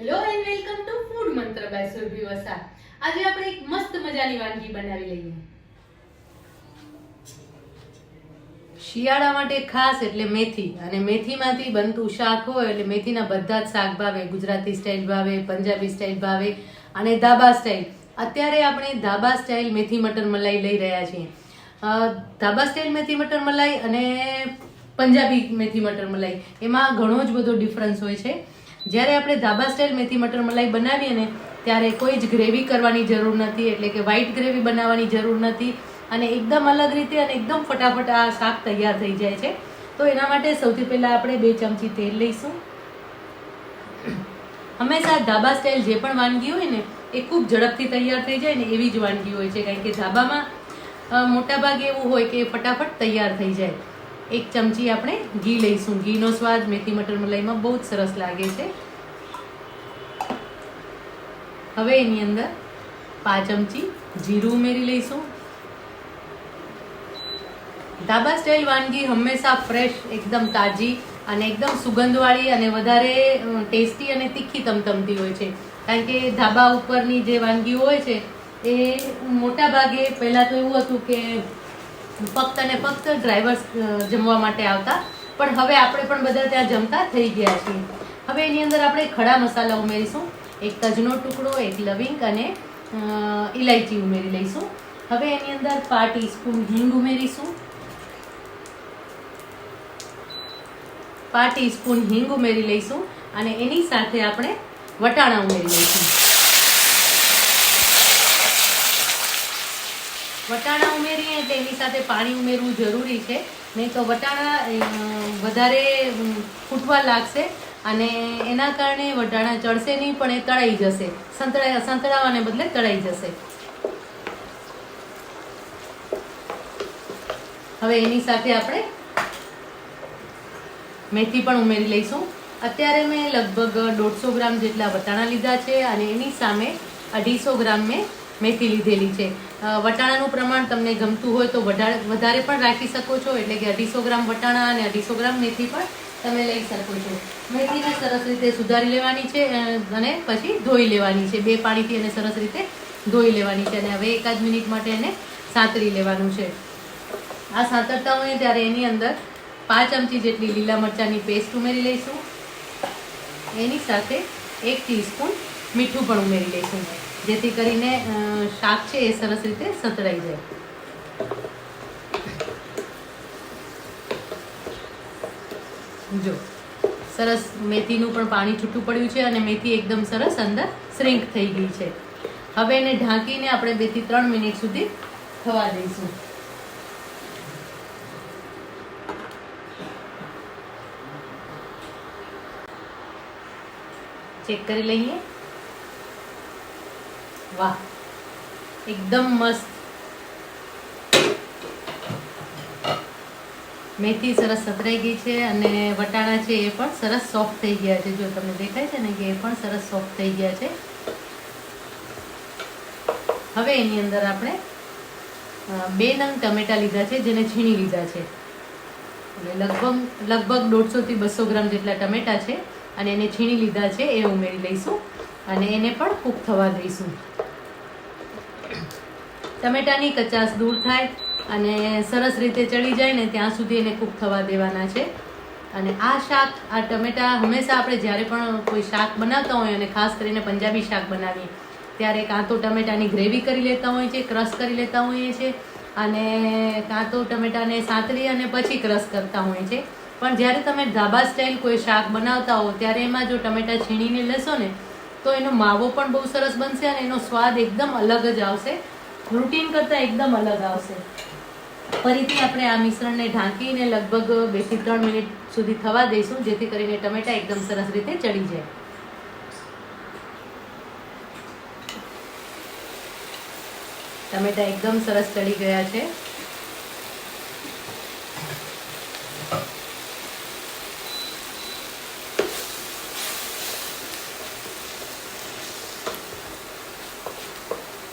Hello and welcome to Food Mantra by Surabhi Vasa આજે આપણે એક મસ્ત મજાની વાનગી બનાવી લઈએ. શિયાળા માટે ખાસ એટલે મેથી. અને મેથીમાંથી બનતું શાક હોય એટલે મેથીના બધા જ શાક ભાવે. ગુજરાતી સ્ટાઇલ ભાવે, પંજાબી સ્ટાઇલ ભાવે અને ધાબા સ્ટાઇલ. અત્યારે આપણે ધાબા સ્ટાઇલ મેથી મટર મલાઈ લઈ રહ્યા છીએ. ધાબા સ્ટાઇલ મેથી મટર મલાઈ અને પંજાબી મેથી મટર મલાઈ. એમાં ઘણો જ બધો ડિફરન્સ હોય છે. જ્યારે આપણે ધાબા સ્ટાઇલ મેથી મટર મલાઈ બનાવીએ ને, ત્યારે કોઈ જ ગ્રેવી કરવાની જરૂર નથી, એટલે કે વ્હાઈટ ગ્રેવી બનાવવાની જરૂર નથી. અને એકદમ અલગ રીતે અને એકદમ ફટાફટ આ શાક તૈયાર થઈ જાય છે. તો એના માટે સૌથી પહેલાં આપણે બે ચમચી તેલ લઈશું. હંમેશા ધાબા સ્ટાઇલ જે પણ વાનગી હોય ને, એ ખૂબ ઝડપથી તૈયાર થઈ જાય ને, એવી જ વાનગી હોય છે. કારણ કે ધાબામાં મોટાભાગે એવું હોય કે ફટાફટ તૈયાર થઈ જાય. એક ચમચી આપણે ઘી લઈશું. ઘીનો સ્વાદ મેથી મટર મલાઈમાં બહુ જ સરસ લાગે છે. હવે એની અંદર પાંચ ચમચી જીરું ઉમેરી લઈશું. ધાબા સ્ટાઇલ વાનગી હંમેશા ફ્રેશ એકદમ તાજી અને એકદમ સુગંધવાળી અને વધારે ટેસ્ટી અને તીખી તમતમતી હોય છે. કારણ કે ધાબા ઉપરની જે વાનગીઓ હોય છે, એ મોટા ભાગે પહેલાં તો એવું હતું કે ફક્ત અને ફક્ત ડ્રાઈવર્સ જમવા માટે આવતા. પણ હવે આપણે પણ બધા ત્યાં જમતા થઈ ગયા છીએ. હવે એની અંદર આપણે ખડા મસાલા ઉમેરીશું, એક તજનો ટુકડો, એક લવિંગ અને ઇલાયચી ઉમેરી લઈશું. હવે એની અંદર પા ટીસ્પૂન હિંગ ઉમેરીશું. પા ટીસ્પૂન હિંગ ઉમેરી લઈશું અને એની સાથે આપણે વટાણા ઉમેરી લઈશું. વટાણા ઉમેરીએ તેની સાથે પાણી ઉમેરવું જરૂરી છે. નહીં તો વટાણા વધારે ફૂટવા લાગશે અને એના કારણે વટાણા ચડશે નહીં, પણ એ તળાઈ જશે. સંતળા સંતળાવાને બદલે તળાઈ જશે. હવે એની સાથે આપણે મેથી પણ ઉમેરી લઈશું. અત્યારે મેં લગભગ દોઢસો ગ્રામ જેટલા વટાણા લીધા છે અને એની સામે અઢીસો ગ્રામ મેં મેથી લીધેલી છે. વટાણાનું પ્રમાણ તમને ગમતું હોય તો વધારે પણ રાખી શકો છો, એટલે કે અઢીસો ગ્રામ વટાણા અને અઢીસો ગ્રામ મેથી પણ તમે લઈ શકો છો. મેથીને સરસ રીતે સુધારી લેવાની છે અને પછી ધોઈ લેવાની છે. બે પાણીથી એને સરસ રીતે ધોઈ લેવાની છે અને હવે એકાદ મિનિટ માટે એને સાંતરી લેવાનું છે. આ સાંતરતા હોય ત્યારે એની અંદર પાંચ ચમચી જેટલી લીલા મરચાંની પેસ્ટ ઉમેરી લઈશું. એની સાથે એક ટીસ્પૂન મીઠું પણ ઉમેરી લઈશું. જેથી કરીને શાક છે એ સરસ રીતે સતળાઈ જાય. જો, સરસ મેથીનું પણ પાણી છૂટું પડ્યું છે અને મેથી એકદમ સરસ અંદર શ્રિંક થઈ ગઈ છે. હવે એને ઢાંકીને આપણે બેથી ત્રણ મિનિટ સુધી થવા દઈશું. ચેક કરી લઈએ. વાહ. એકદમ મસ્ત. મેથી સરસ સતરાઈ ગઈ છે અને વટાણા છે એ પણ સરસ સોફ્ટ થઈ ગયા છે. જો તમને દેખાય છે ને કે એ પણ સરસ સોફ્ટ થઈ ગયા છે. હવે એની અંદર આપણે બે નંગ ટમેટા લીધા છે, જેને છીણી લીધા છે. એટલે લગભગ લગભગ દોઢસોથી બસો ગ્રામ જેટલા ટમેટા છે અને એને છીણી લીધા છે, એ ઉમેરી લઈશું અને એને પણ કૂક થવા દઈશું. ટમેટાની કચાશ દૂર થાય અને સરસ રીતે ચડી જાય ને ત્યાં સુધી એને કૂક થવા દેવાના છે. અને આ શાક, આ ટમેટા હંમેશા આપણે જ્યારે પણ કોઈ શાક બનાવતા હોય અને ખાસ કરીને પંજાબી શાક બનાવીએ, ત્યારે કાં તો ટમેટાની ગ્રેવી કરી લેતા હોય છે ક્રશ કરી લેતા હોઈએ છીએ, અને કાં તો ટમેટાને સાંતળી અને પછી ક્રશ કરતા હોય છે પણ જ્યારે તમે ધાબા સ્ટાઇલ કોઈ શાક બનાવતા હો, ત્યારે એમાં જો ટમેટા છીણીને લેશો ને, તો એનો માવો પણ બહુ સરસ બનશે અને એનો સ્વાદ એકદમ અલગ જ આવશે. રૂટીન કરતાં એકદમ અલગ આવશે. ફરીથી આપણે આ મિશ્રણને ઢાંકીને લગભગ બેથી ત્રણ મિનિટ સુધી થવા દઈશું, જેથી કરીને ટમેટા એકદમ સરસ રીતે ચડી જાય. ટમેટા એકદમ સરસ ચડી ગયા છે.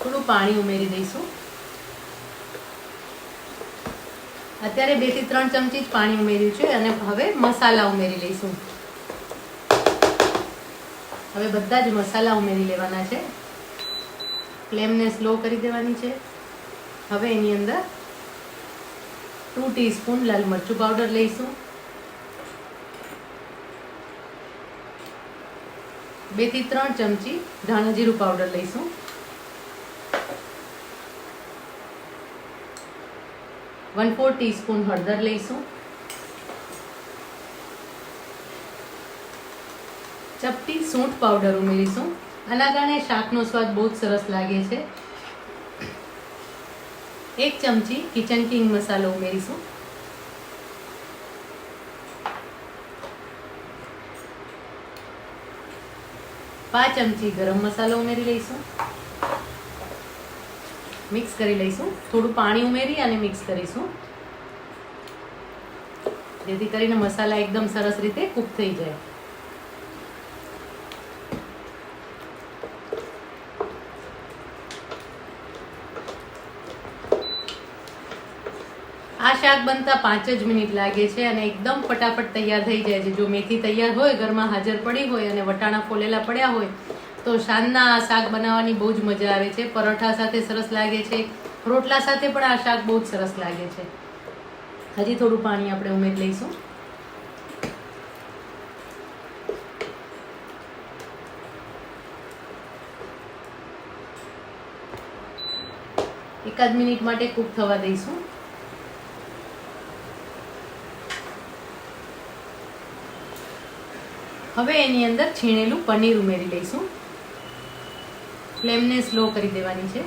થોડું પાણી ઉમેરી દઈશું. અત્યારે બેથી ત્રણ ચમચી જ પાણી ઉમેર્યું છે અને હવે મસાલા ઉમેરી લઈશું. હવે બધા જ મસાલા ઉમેરી લેવાના છે. ફ્લેમને સ્લો કરી દેવાની છે. હવે એની અંદર ટુ ટીસ્પૂન લાલ મરચું પાવડર લઈશું. બેથી ત્રણ ચમચી ધાણા જીરું પાવડર લઈશું. વન ફોર ટીસ્પૂન હળદર લઈશું. ચપટી સૂંઠ પાવડર ઉમેરીશું. આના કારણે શાકનો સ્વાદ બહુ જ સરસ લાગે છે. એક ચમચી કિચન કિંગ મસાલો ઉમેરીશું. પાંચ ચમચી ગરમ મસાલો ઉમેરી લઈશું. મિક્સ કરી લઈશું. થોડું પાણી ઉમેરી અને મિક્સ કરીશું. જેથી કરીને મસાલા એકદમ સરસ રીતે કૂક થઈ જાય. આ શાક બનતા પાંચ જ મિનિટ લાગે છે અને એકદમ ફટાફટ તૈયાર થઈ જાય છે. જો મેથી તૈયાર હોય, ઘરમાં હાજર પડી હોય અને વટાણા ફોલેલા પડ્યા હોય તો સાંજના શાક બનાવવાની બહુ જ મજા આવે છે. પરોઠા સાથે સરસ લાગે છે. રોટલા સાથે પણ આ શાક બહુ જ સરસ લાગે છે. હજી થોડું પાણી આપણે ઉમેરી લઈશું. એકાદ મિનિટ માટે કૂક થવા દઈશું. હવે એની અંદર છીણેલું પનીર ઉમેરી લઈશું. ફ્લેમને સ્લો કરી દેવાની છે.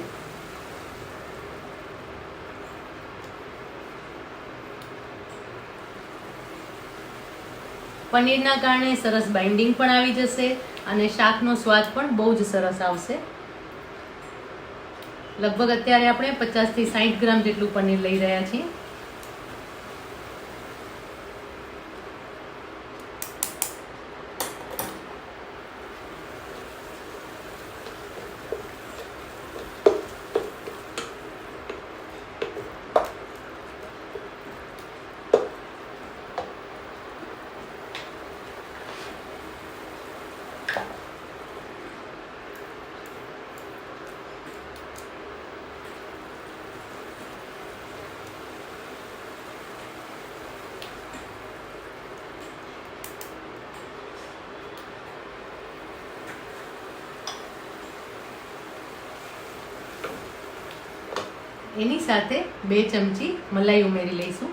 પનીરના કારણે સરસ બાઇન્ડિંગ પણ આવી જશે અને શાકનો સ્વાદ પણ બહુ જ સરસ આવશે. લગભગ અત્યારે આપણે પચાસથી સાઠ ગ્રામ જેટલું પનીર લઈ રહ્યા છીએ. એની સાથે બે ચમચી મલાઈ ઉમેરી લઈશું.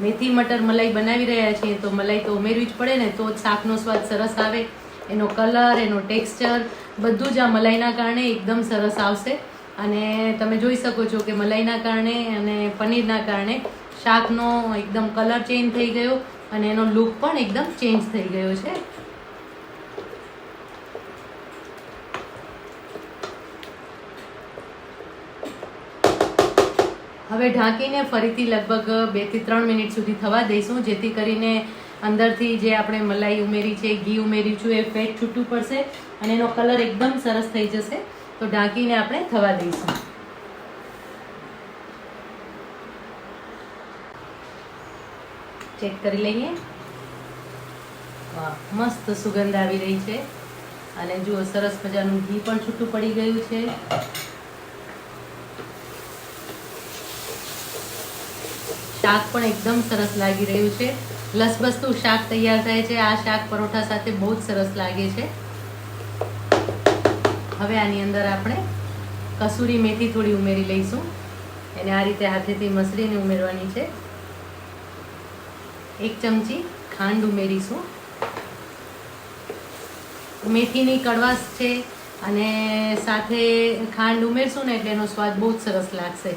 મેથી, મટર, મલાઈ બનાવી રહ્યા છીએ, તો મલાઈ તો ઉમેરવી જ પડે ને, તો જ શાકનો સ્વાદ સરસ આવે. એનો કલર, એનો ટેક્સચર, બધું જ આ મલાઈના કારણે એકદમ સરસ આવશે. અને તમે જોઈ શકો છો કે મલાઈના કારણે અને પનીરના કારણે શાકનો એકદમ કલર ચેન્જ થઈ ગયો અને એનો લુક પણ એકદમ ચેન્જ થઈ ગયો છે. હવે ઢાંકીને ફરીથી લગભગ બેથી ત્રણ મિનિટ સુધી થવા દઈશું, જેથી કરીને અંદરથી જે આપણે મલાઈ ઉમેરી છે, ઘી ઉમેર્યું છું, એ ફેટ છૂટું પડશે અને એનો કલર એકદમ સરસ થઈ જશે. તો ઢાંકીને આપણે થવા દઈશું. ચેક કરી લઈએ. વાહ, મસ્ત સુગંધ આવી રહી છે. અને જુઓ, સરસ મજાનું ઘી પણ છૂટું પડી ગયું છે. શાક પણ એકદમ સરસ લાગી રહ્યું છે. લસબસતું શાક તૈયાર થાય છે. આ શાક પરોઠા સાથે બહુ જ સરસ લાગે છે. હવે આની અંદર આપણે કસૂરી મેથી થોડી ઉમેરી લઈશું. એને આ રીતે હાથેથી મસળીને ઉમેરવાની છે. એક ચમચી ખાંડ ઉમેરીશું. મેથીની કડવાશ છે અને સાથે ખાંડ ઉમેરશું ને એટલે એનો સ્વાદ બહુ જ સરસ લાગશે.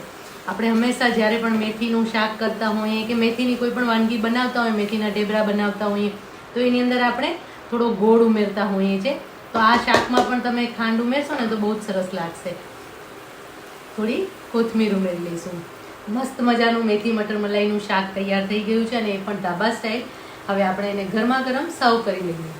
આપણે હંમેશા જ્યારે પણ મેથીનું શાક કરતા હોઈએ કે મેથીની કોઈ પણ વાનગી બનાવતા હોય મેથીના ઢેબરા બનાવતા હોઈએ, તો એની અંદર આપણે થોડો ગોળ ઉમેરતા હોઈએ છીએ. તો આ શાકમાં પણ તમે ખાંડ ઉમેરશો ને તો બહુ જ સરસ લાગશે. થોડી કોથમીર ઉમેરી લઈશું. મસ્ત મજાનું મેથી મટર મલાઈનું શાક તૈયાર થઈ ગયું છે અને એ પણ ધાબા સ્ટાઈલ હવે આપણે એને ગરમા ગરમ સર્વ કરી લઈએ.